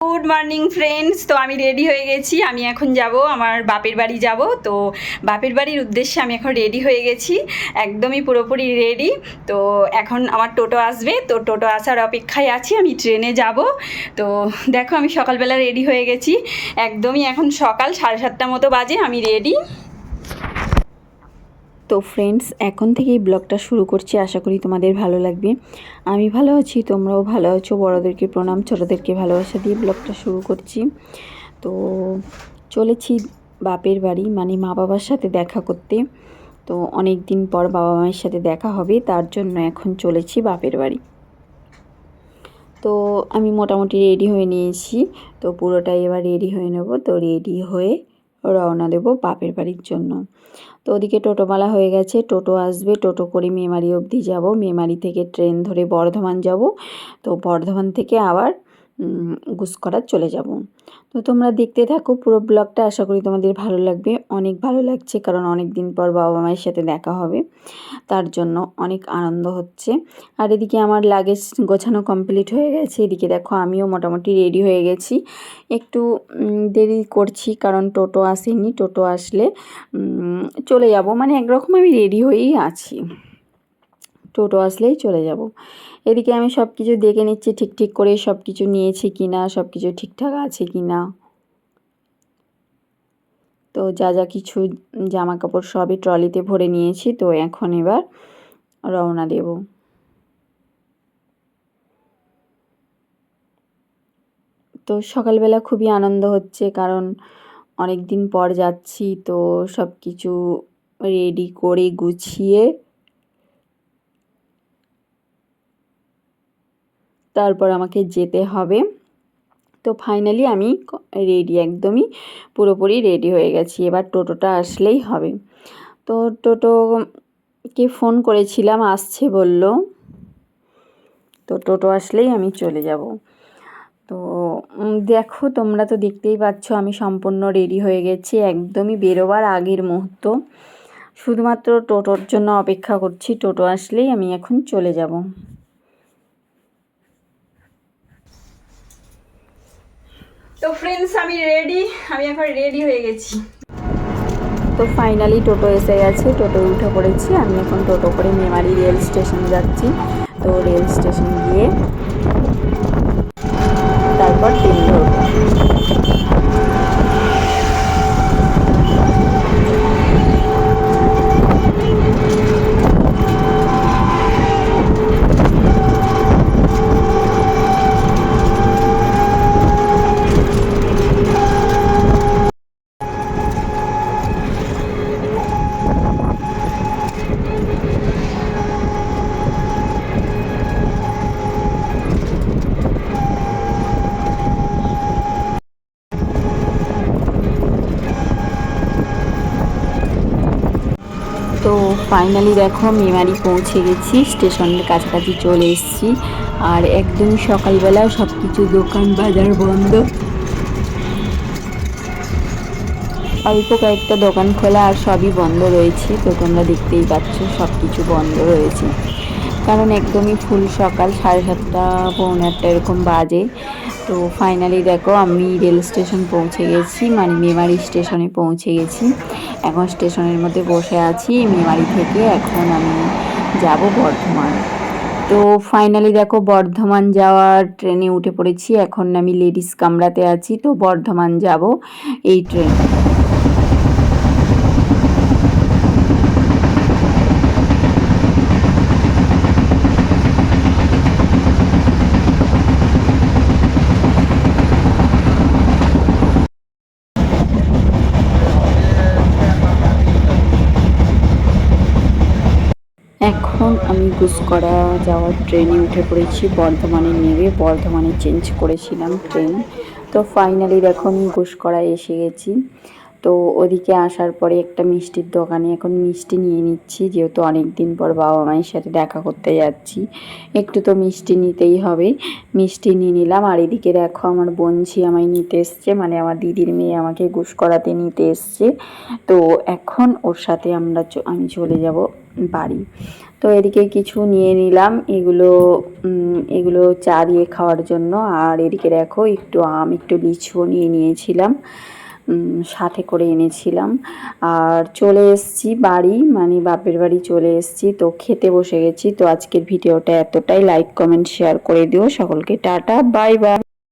Good morning friends তো আমি ready হয়ে গেছি। আমি এখন যাব, আমার বাপের বাড়ি যাব। তো বাপের বাড়ির উদ্দেশ্যে আমি এখন রেডি হয়ে গেছি। একদমই পুরোপুরি রেডি তো এখন আমার টোটো আসবে। তো টোটো আসার অপেক্ষায় আছি। আমি ট্রেনে যাব। তো দেখো, আমি সকালবেলা রেডি হয়ে গেছি। একদমই এখন সকাল সাড়ে সাতটা মতো বাজে। আমি রেডি তো ফ্রেন্ডস এখন থেকেই ব্লগটা শুরু করছি। আশা করি তোমাদের ভালো লাগবে। আমি ভালো আছি, তোমরাও ভালো আছো। বড়োদেরকে প্রণাম, ছোটোদেরকে ভালোবাসা দিয়ে ব্লগটা শুরু করছি। তো চলেছি বাপের বাড়ি মানে মা বাবার সাথে দেখা করতে। তো অনেক দিন পর বাবা মায়ের সাথে দেখা হবে, তার জন্য এখন চলেছি বাপের বাড়ি। তো আমি মোটামুটি রেডি হয়ে নিয়েছি। তো পুরোটাই এবার রেডি হয়ে নেব। তো রেডি হয়ে রওনা দেব বাপের বাড়ির জন্য। তো ওদিকে টোটোমালা হয়ে গেছে, টোটো আসবে, টোটো করে মেমারি অবধি যাব। মেমারি থেকে ট্রেন ধরে বর্ধমান যাব। তো বর্ধমান থেকে আবার গুসকরার চলে যাব। তো তোমরা দেখতে থাকো, পুরো ব্লগটা আশা করি তোমাদের ভালো লাগবে। অনেক ভালো লাগছে কারণ অনেক দিন পর বাবা মায়ের সাথে দেখা হবে। তার জন্য অনেক আনন্দ হচ্ছে। আর এদিকে আমার লাগেজ গোছানো কমপ্লিট হয়ে গেছে। এদিকে দেখো আমিও মোটামুটি রেডি হয়ে গেছি। একটু দেরি করছি কারণ টোটো আসেনি। টোটো আসলে চলে যাব। মানে একরকম আমি রেডি হয়েই আছি। টোটো আসলেই চলে যাব। এদিকে আমি সব কিছু দেখে নিচ্ছি, ঠিক ঠিক করে সব কিছু নিয়েছি কি না সব কিছু ঠিকঠাক আছে কি না তো যা যা কিছু জামা কাপড় সবই ট্রলিতে ভরে নিয়েছি, তো এখন এবার রওনা দেব। তো সকালবেলা খুবই আনন্দ হচ্ছে, কারণ অনেক দিন পর যাচ্ছি, তো সব কিছু রেডি করে গুছিয়ে তারপর আমাকে যেতে হবে। তো ফাইনালি আমি রেডি একদমই পুরোপুরি রেডি হয়ে গেছি। এবার টোটোটা আসলেই হবে। তো টোটোকে ফোন করেছিলাম, আসছে বলল। তো টোটো আসলেই আমি চলে যাব। তো দেখো তোমরা তো দেখতেই পাচ্ছ আমি সম্পূর্ণ রেডি হয়ে গেছি, একদমই বেরোবার আগের মুহূর্ত। শুধুমাত্র টোটোর জন্য অপেক্ষা করছি, টোটো আসলেই আমি এখন চলে যাব। তো ফ্রেন্ডস আমি রেডি আমি এখন রেডি হয়ে গেছি। তো ফাইনালি টোটো এসে গেছে, টোটো উঠে পড়েছি, আমি এখন টোটো করে মেমারি রেল স্টেশন যাচ্ছি। তো রেল স্টেশন গিয়ে তারপর ট্রেন ধরবো তো ফাইনালি দেখো মেমারি পৌঁছে গেছি, স্টেশনের কাছাকাছি চলে এসেছি। আর একদমই সকালবেলা সব কিছু দোকান বাজার বন্ধ। অল্প কয়েকটা দোকান খোলা আর সবই বন্ধ রয়েছে, তো তোমরা দেখতেই পাচ্ছ সব কিছু বন্ধ রয়েছে। কারণ একদমই ফুল সকাল, সাড়ে সাতটা, পৌনে আটটা এরকম বাজে। তো ফাইনালি দেখো আমি রেল স্টেশন পৌঁছে গেছি মানে মেমারি স্টেশনে পৌঁছে গেছি। এখন স্টেশনের মধ্যে বসে আছি মেমারি থেকে। এখন আমি যাব বর্ধমান। তো ফাইনালি দেখো বর্ধমান যাওয়ার ট্রেনে উঠে পড়েছি। এখন আমি লেডিস কামরাতে আছি, তো বর্ধমান যাব এই ট্রেন গুসকরা যাওয়ার ট্রেনে উঠে পড়েছি, বর্ধমানে নেমে বর্ধমানে চেঞ্জ করেছিলাম ট্রেন তো ফাইনালি দেখো আমি এসে গেছি। তো ওদিকে আসার পরে একটা মিষ্টির দোকানে এখন মিষ্টি নিয়ে নিচ্ছি, যেহেতু অনেক দিন পর বাবা মায়ের সাথে দেখা করতে যাচ্ছি। একটু তো মিষ্টি নিতেই হবে। মিষ্টি নিয়ে নিলাম, আর এদিকে দেখো আমার বোনঝি আমায় নিতে এসছে মানে আমার দিদির মেয়ে আমাকে গুস করাতে নিতে এসছে। তো এখন ওর সাথে আমরা আমি চলে যাব বাড়ি। তো এদিকে কিছু নিয়ে নিলাম। এগুলো এগুলো চা দিয়ে খাওয়ার জন্য। আর এদিকে দেখো, একটু আম, একটু লিচুও নিয়ে নিয়েছিলাম। সাথে করে এনেছিলাম। আর চলে এসেছি বাড়ি মানে বাপের বাড়ি চলে এসেছি। তো খেতে বসে গেছি। তো আজকের ভিডিওটা এতটাই। লাইক কমেন্ট শেয়ার করে দিও। সকলকে টাটা বাই বাই